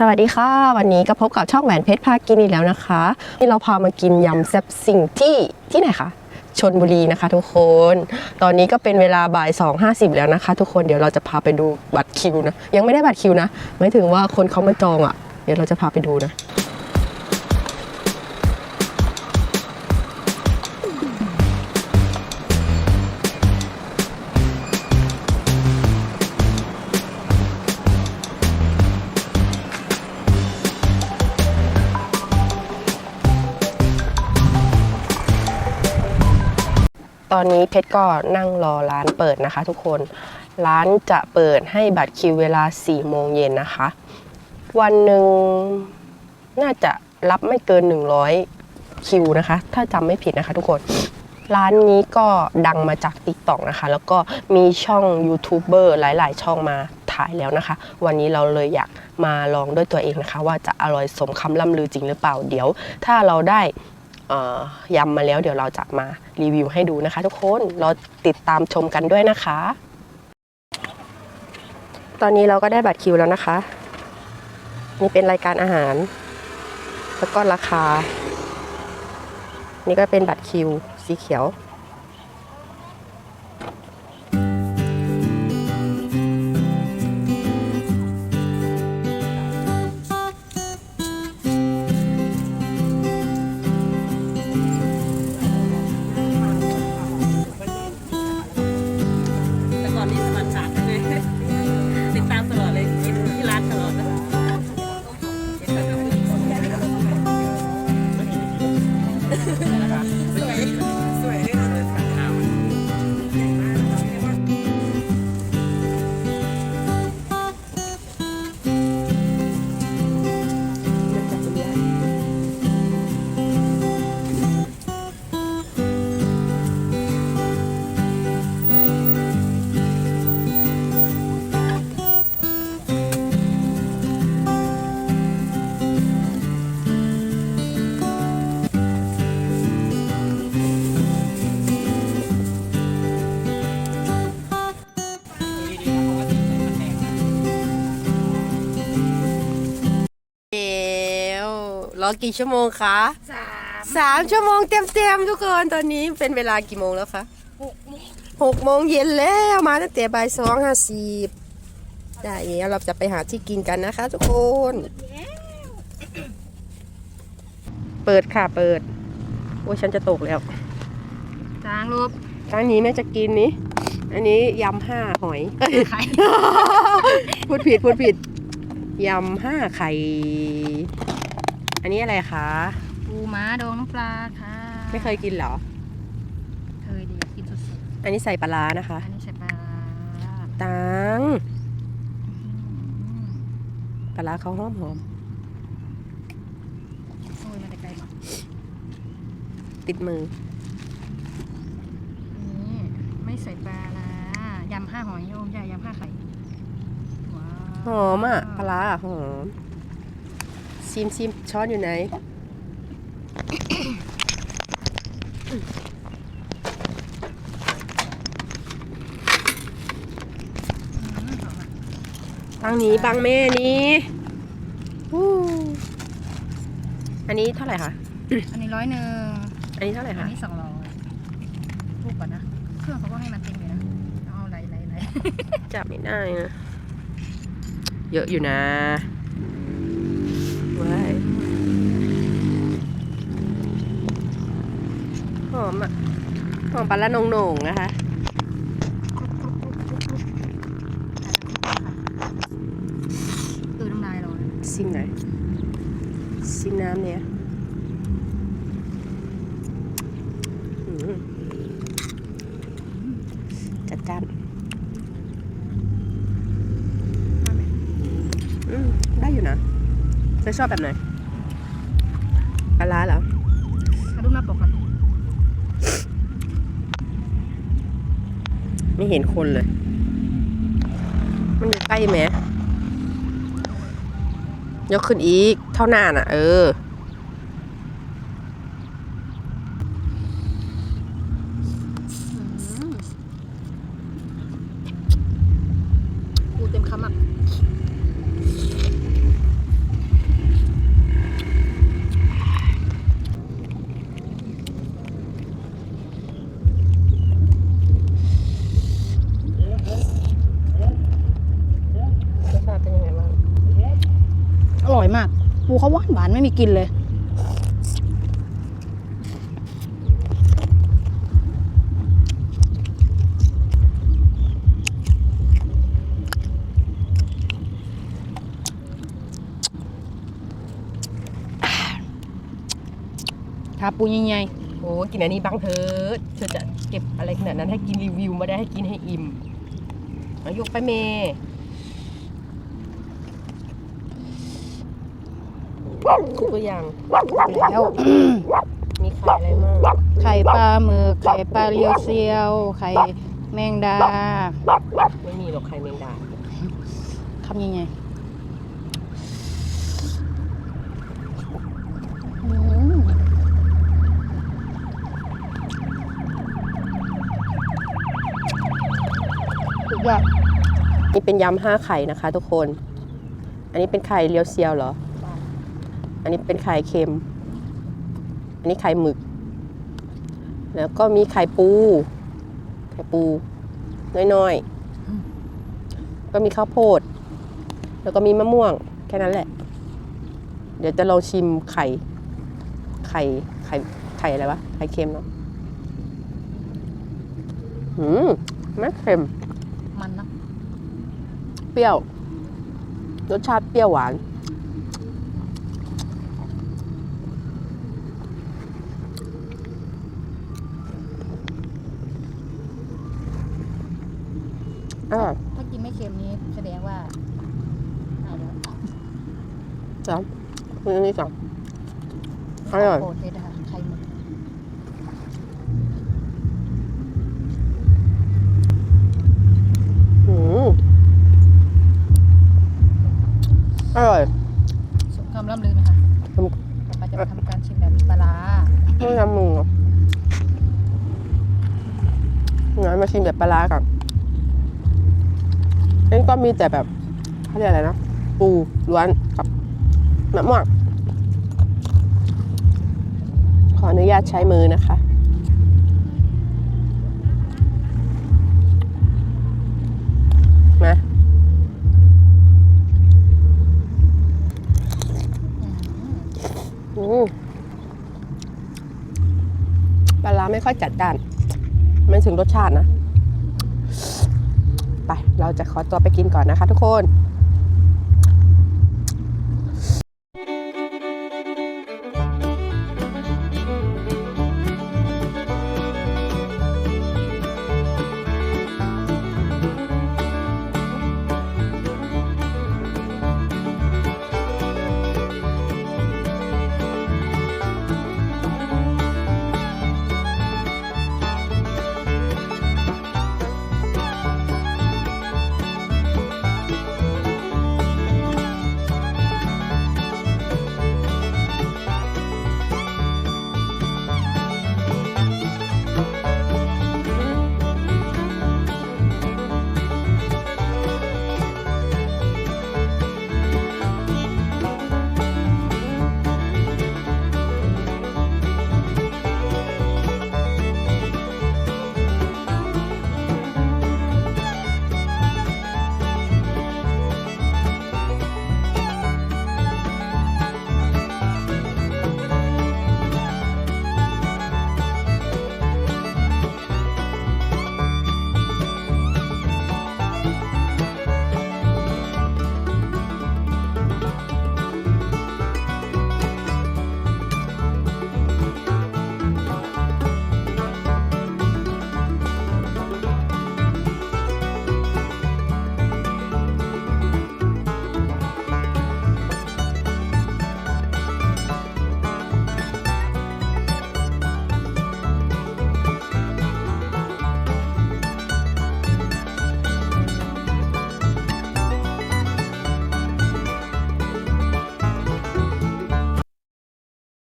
สวัสดีค่ะ วันนี้ก็พบกับช่องแหวนเพชรพากินอีกแล้วนะคะนี่เราพามากินยำแซ่บสิ่งที่ที่ไหนคะชนบุรีนะคะ ทุกคน ตอนนี้ก็เป็นเวลาบ่าย2.50 แล้วนะคะ ทุกคนเดี๋ยวเราจะพาไปดูบัตรคิวนะยังไม่ได้บัตรคิวนะหมายถึงว่าคนเขามาจองอะ่ะ เดี๋ยวเราจะพาไปดูนะ ตอนนี้เพชรก็นั่งรอร้านเปิดนะคะ ทุกคนร้านจะเปิดให้บัตรคิวเวลา4โมงเย็นนะคะ วันหนึ่งน่าจะรับไม่เกิน 100 คิวนะคะ ถ้าจำไม่ผิดนะคะ ทุกคนร้านนี้ก็ดังมาจาก t ิ k t o k นะคะ แล้วก็มีช่องยูทูบเบอร์หลาย ๆ ช่องมาถ่ายแล้วนะคะ วันนี้เราเลยอยากมาลองด้วยตัวเองนะคะ ว่าจะอร่อยสมคำล่ำลือจริงหรือเปล่าเดี๋ยว ถ้าเราได้ ยำมาแล้วเดี๋ยวเราจะมารีวิวให้ดูนะคะ ทุกคนเราติดตามชมกันด้วยนะคะ ตอนนี้เราก็ได้บัตรคิวแล้วนะคะนี่เป็นรายการอาหาร แล้วก็ราคา นี่ก็เป็นบัตรคิวสีเขียว อกี่ชั่วโมงคะสามสามชั่วโมงเต็มๆทุกคนตอนนี้เป็นเวลากี่โมงแล้วคะหกโมงเย็นแล้วมาตั้งแต่บ่ายสองห้าสิบได้เดี๋ยวเราจะไปหาที่กินกันนะคะ ทุกคน เปิดค่ะเปิดโอ้ยฉันจะตกแล้วจางรูปครั้งนี้แม่จะกินนี้ อันนี้ยำห้าหอยเอ้ยไข่ พูดผิดพูดผิดยำห้าไข่อั นนี้อะไรคะ ปูม้าดองน้ำปลาค่ะไม่เคยกินเหรอ เคยดีอยากกินสุดอันนี้ใส่ปลาร้านะคะ ๆอันนี้ใส่ปลาร้าตังปลาร้าเขาหอมหอมโอ้ยมาแต่ไกลมาติดมือ อันนี้ไม่ใส่ปลาร้ายำห้าหอยโอ้ยใหญ่ยำห้าไข่ว้าวหอมอะปลาร้าอะหอม ซิมซิมช้อนอยู่ไหนบางนี้บางแม่นี้อู้อันนี้เท่าไหร่คะ อันนี้ร้อยหนึ่งอันนี้เท่าไหร่อันคะนี้สองร้อยถูกกว่านะ เครื่องเขาก็ให้มาเต็มอยู่นะเอาไหลไหลไหลจับไม่ได้นะ เยอะอยู่นะ ว้ายหอมอะหอมปลาละนงโหน่งๆนะคะคือน้ำลายเราซิมไหนอยซิมน้ำเนี่ยอืมจัดจ้านอืมได้อยู่นะ เธอชอบแบบไหนปลาร้าเหรอมาดูหน้าปกกันไม่เห็นคนเลย มันอยู่ใกล้ไหมยกขึ้นอีก เท่าหน้าน่ะ เออ ปูเต็มคำอะ อร่อยมาก ปูเขาหวานหวานไม่มีกลินเลยทาปูใหญ่โอ้กินอันนี้บ้างเถอะเธอจะเก็บอะไรขนาดนั้นให้กินรีวิวมาได้ให้กินให้อิ่มเอายกไปเมย์คุก ตัวอย่างๆแล้วมีไข่อะไรมั่งไข่ปลาหมึกไข่ปลาเรียวเซียว ไข่แมงดา ไม่มีหรอกไข่แมงดาคำยังไงอืมสุดยอดนี่เป็นยำห้าไข่นะคะทุกคน อันนี้เป็นไข่เลียวเซียวเหรออั นนี้เป็นไข่เค็ม อันนี้ไข่หมึก แล้วก็มีไข่ปู ไข่ปู น้อยๆ ก็มีข้าวโพด แล้วก็มีมะม่วง แค่นั้นแหละ เดี๋ยวจะลองชิมไข่ ไข่ ไข่ ไข่อะไรวะ ไข่เค็มเนาะหืมไม่เค็ม มันนะ เปรี้ยว รสชาติเปรี้ยวหวาน อร่อยถ้ากินไม่เค็มนี้แสดงว่าเอาแล้วจ้ะคุณอันนี้จ้ะอร่อยโปรดเลยนะคะไข่หมึกหืมอร่อยสมคำล่ำลือไหมคะอืมต่อไปจะมาทำการชิมแบบมีปลาร้าไม่ทำมึงเหรองั้นมาชิมแบบปลาร้าก่อนอั นนี้ก็มีแต่แบบเขาเรียกอะไรนะ ปูล้วนกับมะม่วงขออนุญาตใช้มือนะคะ มาอืมอืมปลาร้าไม่ค่อยจัดจ้านไม่ถึงรสชาตินะ เราจะขอตัวไปกินก่อนนะคะทุกคน